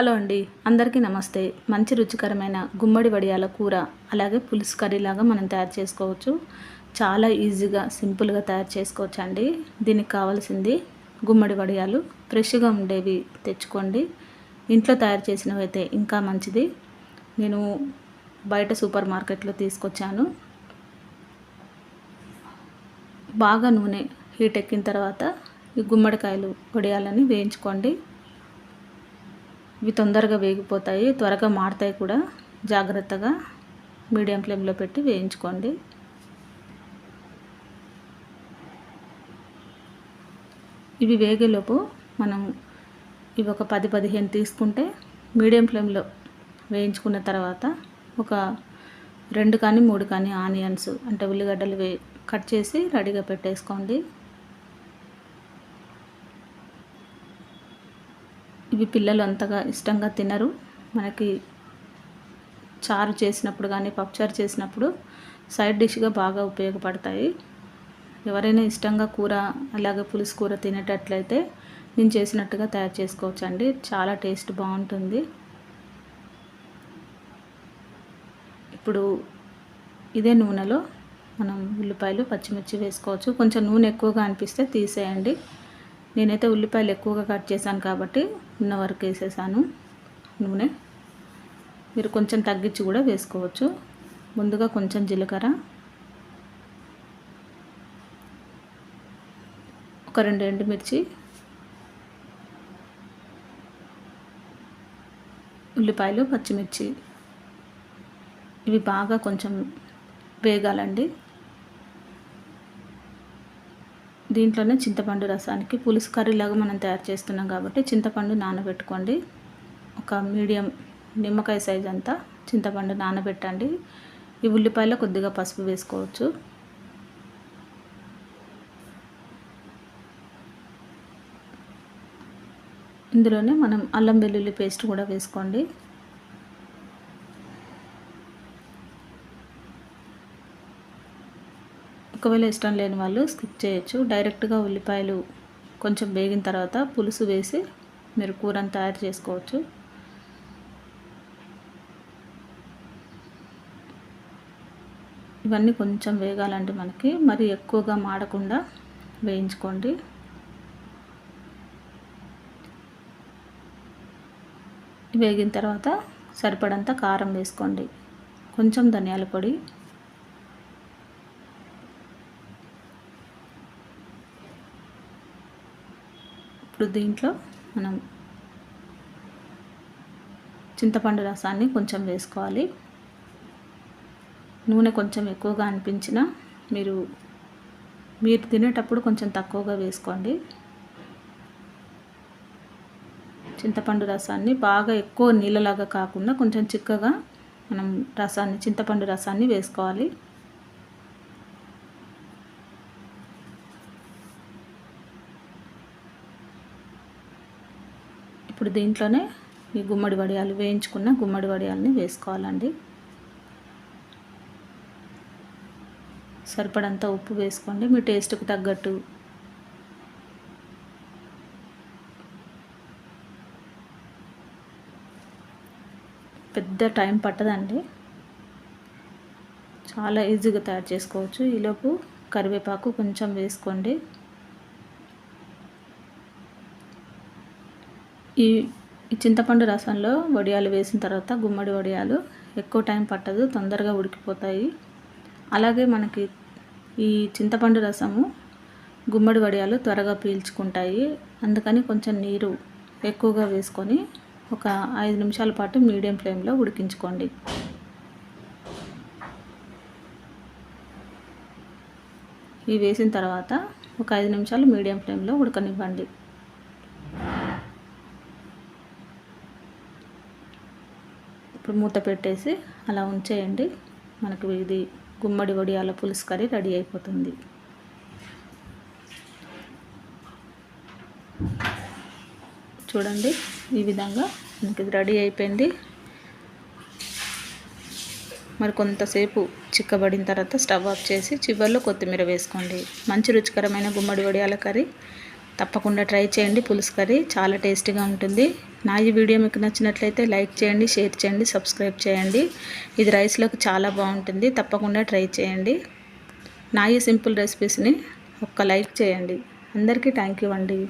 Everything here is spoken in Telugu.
హలో అండి. అందరికీ నమస్తే. మంచి రుచికరమైన గుమ్మడి వడియాల కూర అలాగే పులుసు కర్రీలాగా మనం తయారు చేసుకోవచ్చు. చాలా ఈజీగా సింపుల్గా తయారు చేసుకోవచ్చు అండి దీనికి కావాల్సింది గుమ్మడి వడియాలు. ఫ్రెష్గా ఉండేవి తెచ్చుకోండి. ఇంట్లో తయారు చేసినవి అయితే ఇంకా మంచిది. నేను బయట సూపర్ మార్కెట్లో తీసుకొచ్చాను. బాగా నూనె హీట్ ఎక్కిన తర్వాత ఈ గుమ్మడికాయలు వడియాలని వేయించుకోండి. ఇవి తొందరగా వేగిపోతాయి త్వరగా మాడతాయి కూడా. జాగ్రత్తగా మీడియం ఫ్లేమ్లో పెట్టి వేయించుకోండి. ఇవి వేగేలోపు మనం ఇవి ఒక పది పదిహేను తీసుకుంటే మీడియం ఫ్లేమ్లో వేయించుకున్న తర్వాత ఒక రెండు కానీ మూడు కానీ ఆనియన్స్ అంటే ఉల్లిగడ్డలు వే కట్ చేసి రెడీగా పెట్టేసుకోండి. ఇవి పిల్లలు అంతగా ఇష్టంగా తినరు. మనకి చారు చేసినప్పుడు కానీ పప్పుచారు చేసినప్పుడు సైడ్ డిష్గా బాగా ఉపయోగపడతాయి. ఎవరైనా ఇష్టంగా కూర అలాగే పులుసు కూర తినేటట్లయితే నేను చేసినట్టుగా తయారు చేసుకోవచ్చు అండి చాలా టేస్ట్ బాగుంటుంది. ఇప్పుడు ఇదే నూనెలో మనం ఉల్లిపాయలు పచ్చిమిర్చి వేసుకోవచ్చు. కొంచెం నూనె ఎక్కువగా అనిపిస్తే తీసేయండి. నేనైతే ఉల్లిపాయలు ఎక్కువగా కట్ చేశాను కాబట్టి ఉన్న వరకు వేసేసాను నూనె. మీరు కొంచెం తగ్గించి కూడా వేసుకోవచ్చు. ముందుగా కొంచెం జీలకర్ర. ఒక రెండు ఎండుమిర్చి. ఉల్లిపాయలు పచ్చిమిర్చి. ఇవి బాగా కొంచెం వేగాలండి. దీంట్లోనే చింతపండు రసానికి పులుసు కర్రీలాగా మనం తయారు చేస్తున్నాం కాబట్టి చింతపండు నానబెట్టుకోండి. ఒక మీడియం నిమ్మకాయ సైజ్ అంతా చింతపండు నానబెట్టండి. ఈ ఉల్లిపాయలో కొద్దిగా పసుపు వేసుకోవచ్చు. ఇందులోనే మనం అల్లం వెల్లుల్లి పేస్ట్ కూడా వేసుకోండి. ఒకవేళ ఇష్టం లేని వాళ్ళు స్కిప్ చేయొచ్చు. డైరెక్ట్గా ఉల్లిపాయలు కొంచెం వేగిన తర్వాత పులుసు వేసి మీరు కూరను తయారు చేసుకోవచ్చు. ఇవన్నీ కొంచెం వేగాలంటే మనకి మరి ఎక్కువగా మాడకుండా వేయించుకోండి. వేగిన తర్వాత సరిపడంత కారం వేసుకోండి. కొంచెం ధనియాల పొడి ఇప్పుడు దీంట్లో మనం చింతపండు రసాన్ని కొంచెం వేసుకోవాలి. నూనె కొంచెం ఎక్కువగా అనిపించిన మీరు మీరు తినేటప్పుడు కొంచెం తక్కువగా వేసుకోండి. చింతపండు రసాన్ని బాగా ఎక్కువ నీళ్ళలాగా కాకుండా కొంచెం చిక్కగా మనం రసాన్ని చింతపండు రసాన్ని వేసుకోవాలి. ఇప్పుడు దీంట్లోనే ఈ గుమ్మడి వడియాలు వేయించుకున్న గుమ్మడి వడియాలని వేసుకోవాలండి. సరిపడంత ఉప్పు వేసుకోండి మీ టేస్ట్కి తగ్గట్టు. పెద్ద టైం పట్టదండి. చాలా ఈజీగా తయారు చేసుకోవచ్చు. ఈలోపు కరివేపాకు కొంచెం వేసుకోండి. ఈ చింతపండు రసంలో వడియాలు వేసిన తర్వాత గుమ్మడి వడియాలు ఎక్కువ టైం పట్టదు తొందరగా ఉడికిపోతాయి. అలాగే మనకి ఈ చింతపండు రసము గుమ్మడి వడియాలు త్వరగా పీల్చుకుంటాయి. అందుకని కొంచెం నీరు ఎక్కువగా వేసుకొని ఒక ఐదు నిమిషాల పాటు మీడియం ఫ్లేమ్లో ఉడికించుకోండి. ఇవి వేసిన తర్వాత ఒక ఐదు నిమిషాలు మీడియం ఫ్లేమ్లో ఉడకనివ్వండి. ఇప్పుడు మూత పెట్టేసి అలా ఉంచేయండి. మనకు ఇది గుమ్మడి వడియాల పులుసు కర్రీ రెడీ అయిపోతుంది. చూడండి ఈ విధంగా మనకి ఇది రెడీ అయిపోయింది. మరి కొంతసేపు చిక్కబడిన తర్వాత స్టవ్ ఆఫ్ చేసి చివరిలో కొత్తిమీర వేసుకోండి. మంచి రుచికరమైన గుమ్మడి వడియాల కర్రీ. తప్పకుండా ట్రై చేయండి. పులుసు కర్రీ చాలా టేస్టీగా ఉంటుంది. నా ఈ వీడియో మీకు నచ్చినట్లయితే లైక్ చేయండి షేర్ చేయండి సబ్స్క్రైబ్ చేయండి. ఇది రైస్లోకి చాలా బాగుంటుంది. తప్పకుండా ట్రై చేయండి. నా ఈ సింపుల్ రెసిపీస్ని ఒక్క లైక్ చేయండి. అందరికీ థ్యాంక్ యూ అండి.